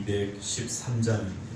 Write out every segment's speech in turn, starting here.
213장입니다.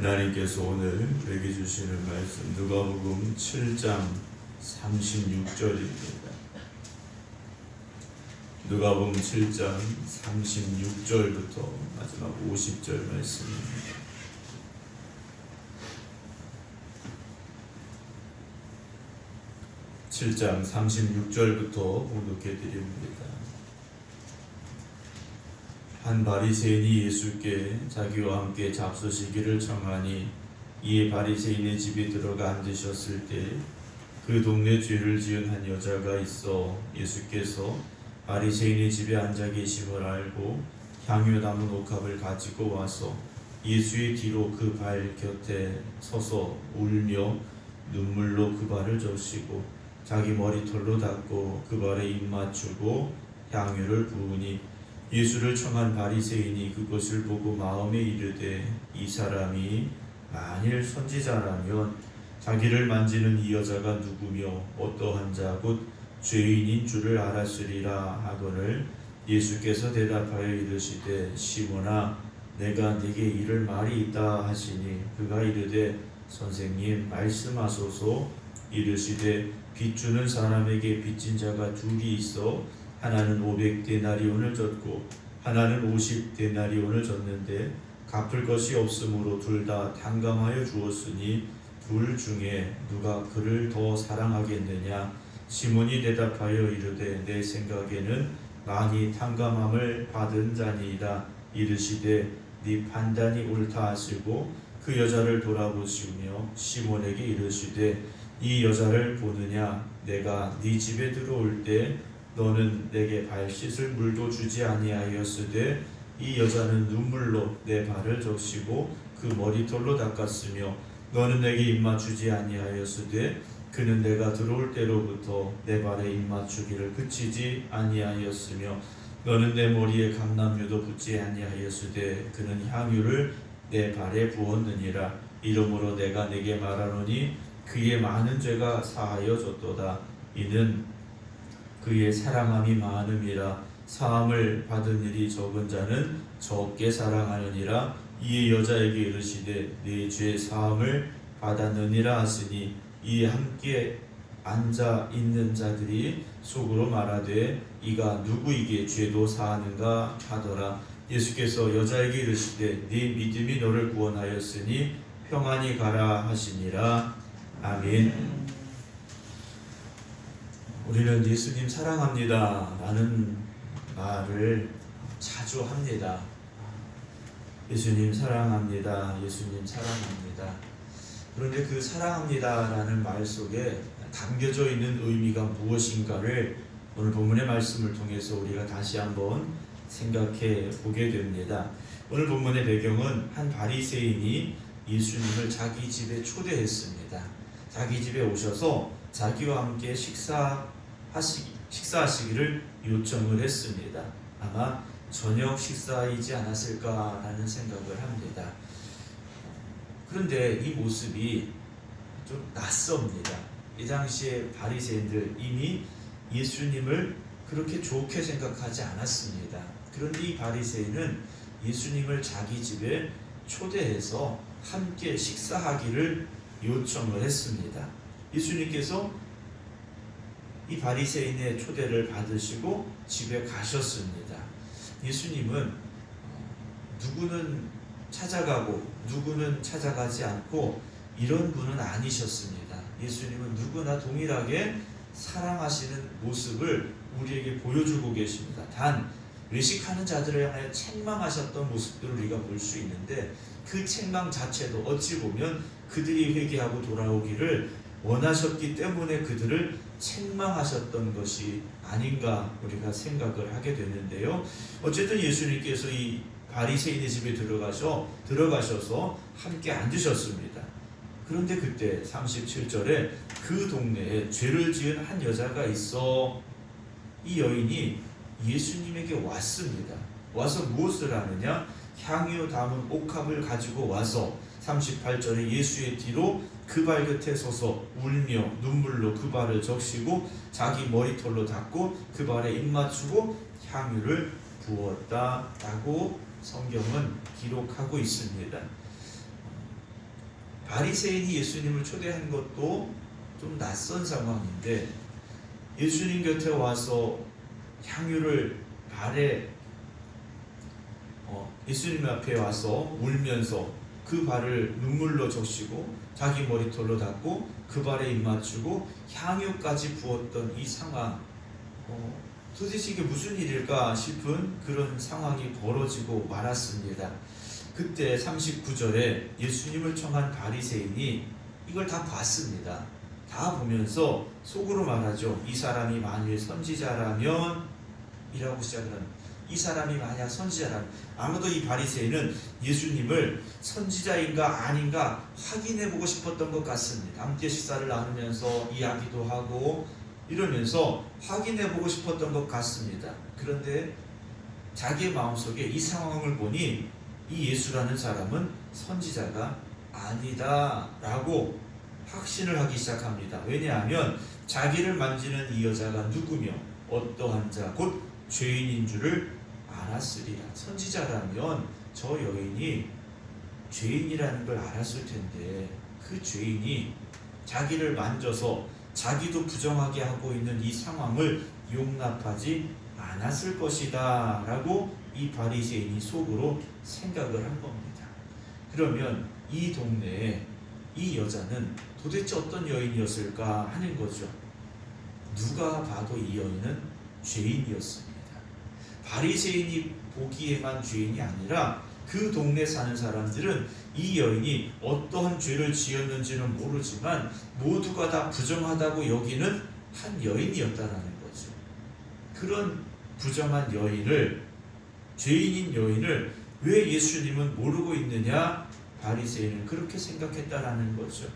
하나님께서 오늘 우리에게 주시는 말씀 누가복음 7장 36절입니다. 누가복음 7장 36절부터 마지막 50절 말씀입니다. 칠장 36절부터 공독해 드립니다. 한 바리새인이 예수께 자기와 함께 잡수시기를 청하니 이에 바리새인의 집에 들어가 앉으셨을 때 그 동네 죄를 지은 한 여자가 있어 예수께서 바리새인의 집에 앉아 계심을 알고 향유나무 녹합을 가지고 와서 예수의 뒤로 그 발 곁에 서서 울며 눈물로 그 발을 적시고 자기 머리털로 닦고 그 발에 입 맞추고 향유를 부으니 예수를 청한 바리새인이 그것을 보고 마음에 이르되 이 사람이 만일 선지자라면 자기를 만지는 이 여자가 누구며 어떠한 자 곧 죄인인 줄을 알았으리라 하거늘 예수께서 대답하여 이르시되 시몬아 내가 네게 이를 말이 있다 하시니 그가 이르되 선생님 말씀하소서. 이르시되 빚 주는 사람에게 빚진 자가 둘이 있어 하나는 500데나리온을 졌고 하나는 50데나리온을 졌는데 갚을 것이 없으므로 둘다 탕감하여 주었으니 둘 중에 누가 그를 더 사랑하겠느냐? 시몬이 대답하여 이르되 내 생각에는 많이 탕감함을 받은 자니이다. 이르시되 네 판단이 옳다 하시고 그 여자를 돌아보시며 시몬에게 이르시되 이 여자를 보느냐? 내가 네 집에 들어올 때 너는 내게 발 씻을 물도 주지 아니하였으되 이 여자는 눈물로 내 발을 적시고 그 머리털로 닦았으며 너는 내게 입맞추지 아니하였으되 그는 내가 들어올 때로부터 내 발에 입맞추기를 그치지 아니하였으며 너는 내 머리에 감남유도 붙지 아니하였으되 그는 향유를 내 발에 부었느니라. 이러므로 내가 내게 말하노니 그의 많은 죄가 사하여졌도다. 이는 그의 사랑함이 많음이라 사함을 받은 일이 적은 자는 적게 사랑하느니라. 이에 여자에게 이르시되 네 죄 사함을 받았느니라 하시니 이에 함께 앉아 있는 자들이 속으로 말하되 이가 누구에게 죄도 사하는가 하더라. 예수께서 여자에게 이르시되 네 믿음이 너를 구원하였으니 평안히 가라 하시니라. 아멘. 우리는 예수님 사랑합니다 라는 말을 자주 합니다. 예수님 사랑합니다. 예수님 사랑합니다. 그런데 그 사랑합니다라는 말 속에 담겨져 있는 의미가 무엇인가를 오늘 본문의 말씀을 통해서 우리가 다시 한번 생각해 보게 됩니다. 오늘 본문의 배경은 한 바리새인이 예수님을 자기 집에 초대했습니다. 자기 집에 오셔서 자기와 함께 식사 하시, 식사하시기를 요청을 했습니다. 아마 저녁 식사이지 않았을까라는 생각을 합니다. 그런데 이 모습이 좀 낯섭니다. 이 당시에 바리새인들 이미 예수님을 그렇게 좋게 생각하지 않았습니다. 그런데 이 바리새인은 예수님을 자기 집에 초대해서 함께 식사하기를 요청을 했습니다. 예수님께서 이 바리새인의 초대를 받으시고 집에 가셨습니다. 예수님은 어, 누구는 찾아가고 누구는 찾아가지 않고 이런 분은 아니셨습니다. 예수님은 누구나 동일하게 사랑하시는 모습을 우리에게 보여주고 계십니다. 단 외식하는 자들을 향하여 책망하셨던 모습들을 우리가 볼 수 있는데 그 책망 자체도 어찌 보면 그들이 회개하고 돌아오기를 원하셨기 때문에 그들을 책망하셨던 것이 아닌가 우리가 생각을 하게 되는데요. 어쨌든 예수님께서 이 바리새인의 집에 들어가셔 들어가셔서 함께 앉으셨습니다. 그런데 그때 37절에 그 동네에 죄를 지은 한 여자가 있어 이 여인이 예수님에게 왔습니다. 와서 무엇을 하느냐? 향유 담은 옥합을 가지고 와서 38절에 예수의 뒤로 그 발 곁에 서서 울며 눈물로 그 발을 적시고 자기 머리털로 닦고 그 발에 입 맞추고 향유를 부었다라고 성경은 기록하고 있습니다. 바리새인이 예수님을 초대한 것도 좀 낯선 상황인데 예수님 곁에 와서 향유를 발에 어, 예수님 앞에 와서 울면서 그 발을 눈물로 적시고 자기 머리털로 닦고 그 발에 입 맞추고 향유까지 부었던 이 상황 어, 도대체 이게 무슨 일일까 싶은 그런 상황이 벌어지고 말았습니다. 그때 39절에 예수님을 청한 바리새인이 이걸 다 봤습니다. 다 보면서 속으로 말하죠. 이 사람이 만일 선지자라면 이라고 시작을 합니다. 이 사람이 만약 선지자라면 아무도 이 바리새인은 예수님을 선지자인가 아닌가 확인해 보고 싶었던 것 같습니다. 함께 식사를 나누면서 이야기도 하고 이러면서 확인해 보고 싶었던 것 같습니다. 그런데 자기의 마음속에 이 상황을 보니 이 예수라는 사람은 선지자가 아니다라고 확신을 하기 시작합니다. 왜냐하면 자기를 만지는 이 여자가 누구며 어떠한 자, 곧 죄인인 줄을 알았으리라. 선지자라면 저 여인이 죄인이라는 걸 알았을 텐데 그 죄인이 자기를 만져서 자기도 부정하게 하고 있는 이 상황을 용납하지 않았을 것이다 라고 이 바리새인이 속으로 생각을 한 겁니다. 그러면 이 동네에 이 여자는 도대체 어떤 여인이었을까 하는 거죠. 누가 봐도 이 여인은 죄인이었습니다. 바리새인이 보기에만 죄인이 아니라 그 동네 사는 사람들은 이 여인이 어떠한 죄를 지었는지는 모르지만 모두가 다 부정하다고 여기는 한 여인이었다라는 거죠. 그런 부정한 여인을 죄인인 여인을 왜 예수님은 모르고 있느냐? 바리새인은 그렇게 생각했다라는 거죠.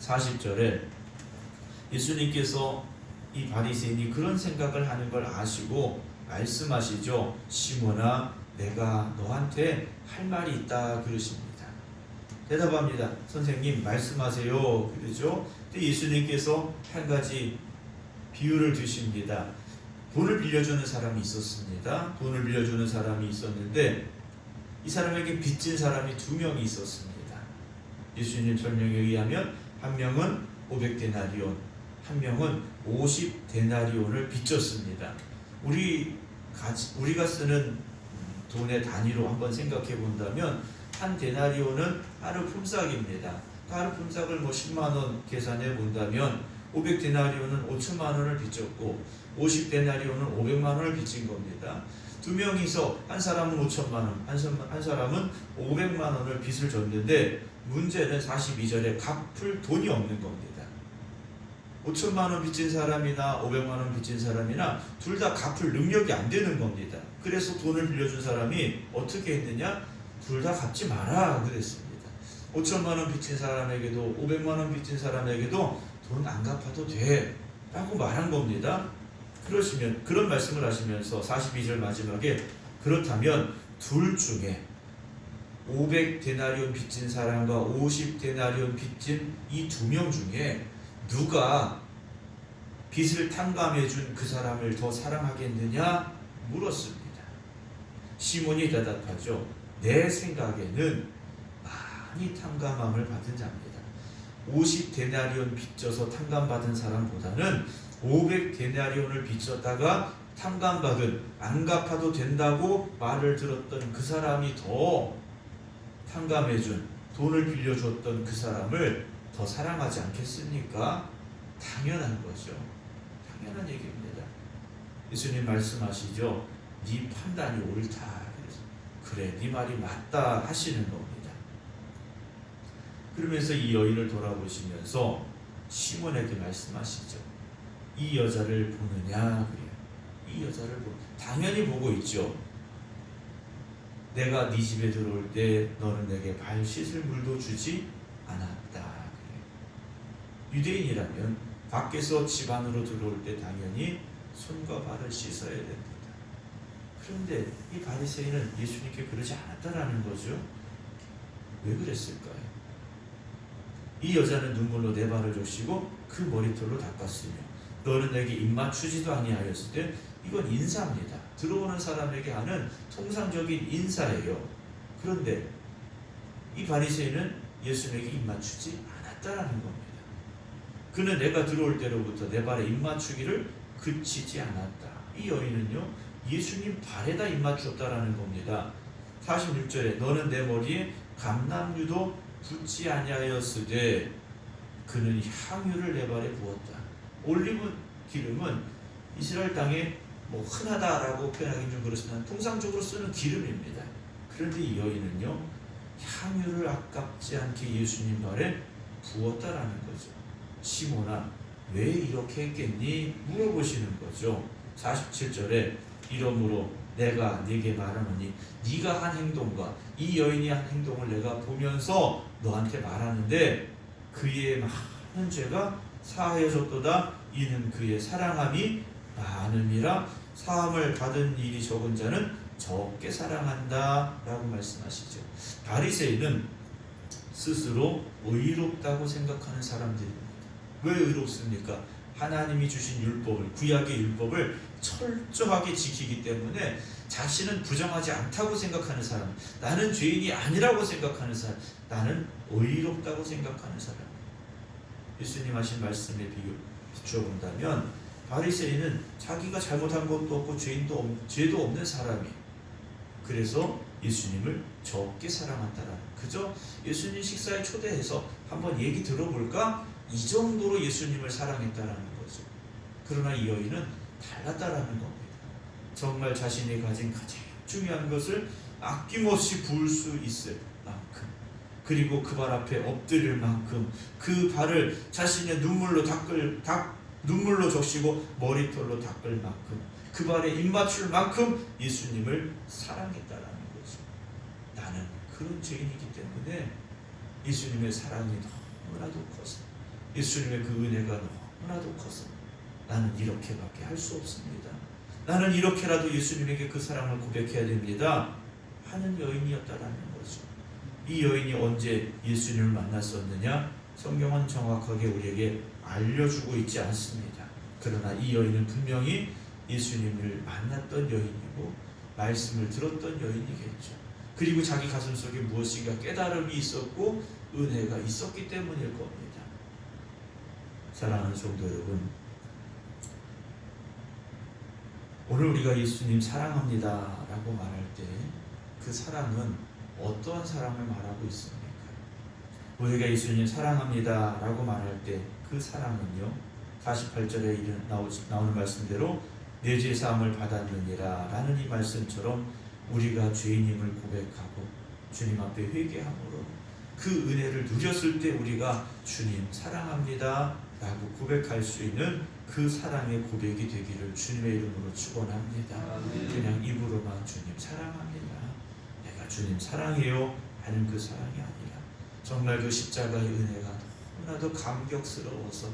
40절에 예수님께서 이 바리새인이 그런 생각을 하는 걸 아시고 말씀하시죠. 시몬아 내가 너한테 할 말이 있다 그러십니다. 대답합니다. 선생님 말씀하세요. 그러죠. 근데 예수님께서 한 가지 비유를 드십니다. 돈을 빌려주는 사람이 있었습니다. 돈을 빌려주는 사람이 있었는데 이 사람에게 빚진 사람이 두 명이 있었습니다. 예수님 설명에 의하면 한 명은 500데나리온, 한 명은 50데나리온을 빚졌습니다. 우리 가지, 우리가 쓰는 돈의 단위로 한번 생각해 본다면 한 데나리온은 하루 품삯입니다. 하루 품삯을 뭐 10만 원 계산해 본다면 500 데나리온은 5천만 원을 빚졌고 50 데나리온은 500만 원을 빚진 겁니다. 두 명이서 한 사람은 5천만 원, 한, 사- 한 사람은 500만 원을 빚을 졌는데 문제는 42절에 갚을 돈이 없는 겁니다. 5천만 원 빚진 사람이나 500만 원 빚진 사람이나 둘 다 갚을 능력이 안 되는 겁니다. 그래서 돈을 빌려준 사람이 어떻게 했느냐? 둘 다 갚지 마라 그랬습니다. 5천만 원 빚진 사람에게도 500만 원 빚진 사람에게도 돈 안 갚아도 돼 라고 말한 겁니다. 그러시면 그런 말씀을 하시면서 42절 마지막에 그렇다면 둘 중에 500 데나리온 빚진 사람과 50 데나리온 빚진 이 두 명 중에 누가 빚을 탕감해 준 그 사람을 더 사랑하겠느냐 물었습니다. 시몬이 대답하죠. 내 생각에는 많이 탕감함을 받은 자입니다. 50데나리온 빚져서 탕감받은 사람보다는 500데나리온을 빚졌다가 탕감받은 안 갚아도 된다고 말을 들었던 그 사람이 더 탕감해준 돈을 빌려줬던 그 사람을 더 사랑하지 않겠습니까? 당연한 거죠. 당연한 얘기입니다. 예수님 말씀하시죠. 네 판단이 옳다. 그래서 그래, 네 말이 맞다 하시는 겁니다. 그러면서 이 여인을 돌아보시면서 시몬에게 말씀하시죠. 이 여자를 보느냐 그래요. 이 여자를 보 당연히 보고 있죠. 내가 네 집에 들어올 때 너는 내게 발 씻을 물도 주지 않았다. 유대인이라면 밖에서 집 안으로 들어올 때 당연히 손과 발을 씻어야 됩니다. 그런데 이 바리새인은 예수님께 그러지 않았다라는 거죠. 왜 그랬을까요? 이 여자는 눈물로 내 발을 적시고 그 머리털로 닦았으며 너는 내게 입맞추지도 아니하였을 때 이건 인사입니다. 들어오는 사람에게 하는 통상적인 인사예요. 그런데 이 바리새인은 예수님에게 입맞추지 않았다라는 겁니다. 그는 내가 들어올 때로부터 내 발에 입맞추기를 그치지 않았다. 이 여인은요 예수님 발에다 입맞췄다라는 겁니다. 46절에 너는 내 머리에 감남유도 붓지 아니하였으되 그는 향유를 내 발에 부었다. 올리브 기름은 이스라엘 땅에 뭐 흔하다라고 표현하기는 좀 그렇지만 통상적으로 쓰는 기름입니다. 그런데 이 여인은요 향유를 아깝지 않게 예수님 발에 부었다라는 거죠. 시몬아 왜 이렇게 했겠니? 물어보시는 거죠. 47절에 이러므로 내가 네게 말하노니 네가 한 행동과 이 여인이 한 행동을 내가 보면서 너한테 말하는데 그의 많은 죄가 사하여졌도다 이는 그의 사랑함이 많음이라 사함을 받은 일이 적은 자는 적게 사랑한다 라고 말씀하시죠 바리새인은 스스로 의롭다고 생각하는 사람들입니다 왜 의롭습니까? 하나님이 주신 율법을 구약의 율법을 철저하게 지키기 때문에 자신은 부정하지 않다고 생각하는 사람 나는 죄인이 아니라고 생각하는 사람 나는 의롭다고 생각하는 사람. 예수님 하신 말씀에 비교 비추어 본다면 바리새인은 자기가 잘못한 것도 없고 죄인도 없, 죄도 없는 사람이. 그래서 예수님을 적게 사랑한다라는 그저 예수님 식사에 초대해서 한번 얘기 들어볼까 이 정도로 예수님을 사랑했다라는 거죠. 그러나 이 여인은 달랐다라는 겁니다. 정말 자신이 가진 가장 중요한 것을 아낌없이 부을 수 있을 만큼 그리고 그 발 앞에 엎드릴 만큼 그 발을 자신의 눈물로 닦을 닦 눈물로 적시고 머리털로 닦을 만큼 그 발에 입맞출 만큼 예수님을 사랑했다라는 거죠. 나는 그런 죄인이기 때문에 예수님의 사랑이 너무나도 커서 예수님의 그 은혜가 너무나도 커서 나는 이렇게밖에 할 수 없습니다. 나는 이렇게라도 예수님에게 그 사랑을 고백해야 됩니다. 하는 여인이었다라는 거죠. 이 여인이 언제 예수님을 만났었느냐? 성경은 정확하게 우리에게 알려주고 있지 않습니다. 그러나 이 여인은 분명히 예수님을 만났던 여인이고 말씀을 들었던 여인이겠죠. 그리고 자기 가슴 속에 무엇인가 깨달음이 있었고 은혜가 있었기 때문일 겁니다. 사랑하는 성도 여러분, 오늘 우리가 예수님 사랑합니다 라고 말할 때 그 사랑은 어떠한 사랑을 말하고 있습니까? 우리가 예수님 사랑합니다 라고 말할 때 그 사랑은요 48절에 이른 나오지, 나오는 말씀대로 내 죄 사함을 받았느니라 라는 이 말씀처럼 우리가 죄인임을 고백하고 주님 앞에 회개함으로 그 은혜를 누렸을 때 우리가 주님 사랑합니다 라고 고백할 수 있는 그 사랑의 고백이 되기를 주님의 이름으로 축원합니다. 그냥 입으로만 주님 사랑합니다. 내가 주님 사랑해요 하는 그 사랑이 아니라 정말 그 십자가의 은혜가 너무나도 감격스러워서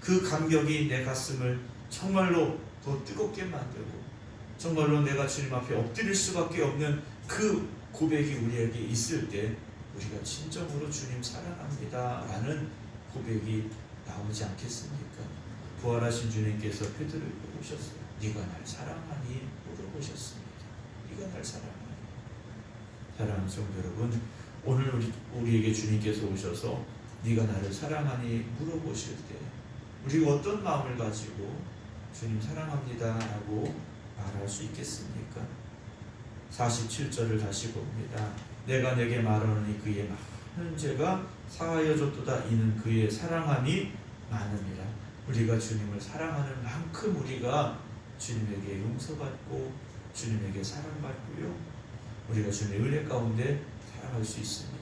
그 감격이 내 가슴을 정말로 더 뜨겁게 만들고 정말로 내가 주님 앞에 엎드릴 수밖에 없는 그 고백이 우리에게 있을 때 우리가 진정으로 주님 사랑합니다 라는 고백이 나오지 않겠습니까? 부활하신 주님께서 베드로를 보셨어요. 네가 날 사랑하니 물어보셨습니다. 네가 날 사랑하니 사랑하는 성도 여러분 오늘 우리, 우리에게 주님께서 오셔서 네가 나를 사랑하니 물어보실 때 우리가 어떤 마음을 가지고 주님 사랑합니다 라고 말할 수 있겠습니까? 47절을 다시 봅니다. 내가 내게 말하노니 그의 많 은 죄가 사하여졌도다 이는 그의 사랑함이 많음이라 우리가 주님을 사랑하는 만큼 우리가 주님에게 용서받고 주님에게 사랑받고요 우리가 주님의 은혜 가운데 살아갈 수 있습니다.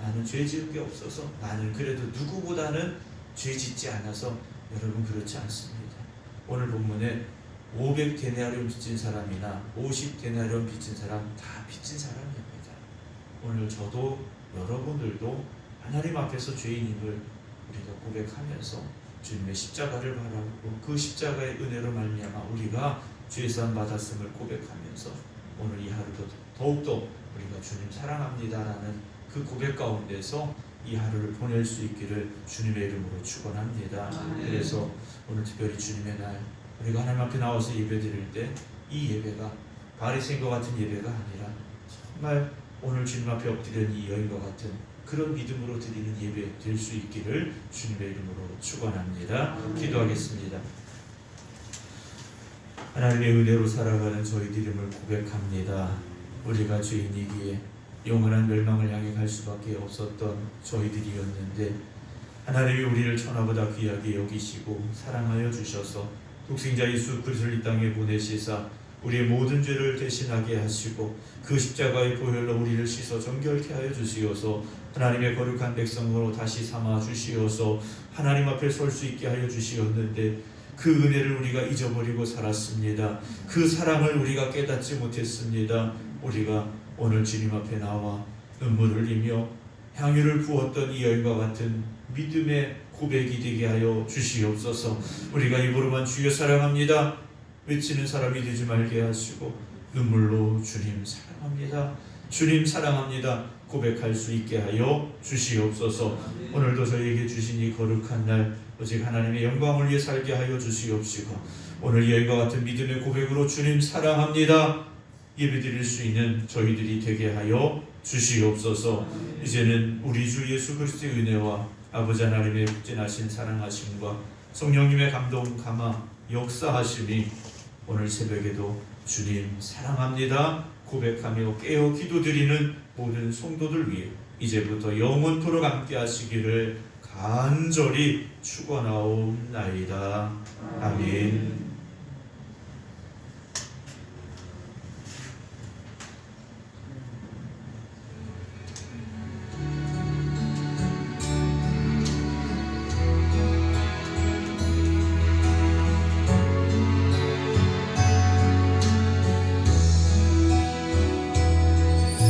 나는 죄 지은 게 없어서 나는 그래도 누구보다는 죄 짓지 않아서 여러분 그렇지 않습니다. 오늘 본문에 500 데나리온 빚진 사람이나 50 데나리온 빚진 사람 다 빚진 사람입니다. 오늘 저도 여러분들도 하나님 앞에서 죄인임을 우리가 고백하면서 주님의 십자가를 바라보고 그 십자가의 은혜로 말미암아 우리가 죄산 받았음을 고백하면서 오늘 이 하루도 더욱더 우리가 주님 사랑합니다라는 그 고백 가운데서 이 하루를 보낼 수 있기를 주님의 이름으로 축원합니다. 그래서 오늘 특별히 주님의 날 우리가 하나님 앞에 나와서 예배드릴 때 이 예배가 바리새인과 같은 예배가 아니라 정말 오늘 주님 앞에 엎드린 이 여인과 같은 그런 믿음으로 드리는 예배 될 수 있기를 주님의 이름으로 축원합니다. 기도하겠습니다. 하나님의 은혜로 살아가는 저희들 이름을 고백합니다. 우리가 죄인이기에 영원한 멸망을 향해 갈 수밖에 없었던 저희들이었는데 하나님이 우리를 천하보다 귀하게 여기시고 사랑하여 주셔서 독생자 예수 그리스도를 이 땅에 보내시사 우리의 모든 죄를 대신하게 하시고 그 십자가의 보혈로 우리를 씻어 정결케 하여 주시어서 하나님의 거룩한 백성으로 다시 삼아 주시어서 하나님 앞에 설 수 있게 하여 주시었는데 그 은혜를 우리가 잊어버리고 살았습니다. 그 사랑을 우리가 깨닫지 못했습니다. 우리가 오늘 주님 앞에 나와 눈물을 흘리며 향유를 부었던 이 여인과 같은 믿음의 고백이 되게 하여 주시옵소서. 우리가 입으로만 주여 사랑합니다. 외치는 사람이 되지 말게 하시고 눈물로 주님 사랑합니다. 주님 사랑합니다. 고백할 수 있게 하여 주시옵소서. 오늘도 저희에게 주신 이 거룩한 날 오직 하나님의 영광을 위해 살게 하여 주시옵시고 오늘 이 여인과 같은 믿음의 고백으로 주님 사랑합니다. 예배드릴 수 있는 저희들이 되게 하여 주시옵소서. 이제는 우리 주 예수 그리스도의 은혜와 아버지 하나님의 극진하신 사랑하심과 성령님의 감동 감화 역사하심이 오늘 새벽에도 주님 사랑합니다 고백하며 깨어 기도드리는 모든 성도들 위해 이제부터 영원토록 함께 하시기를 간절히 축원하옵나이다. 아멘.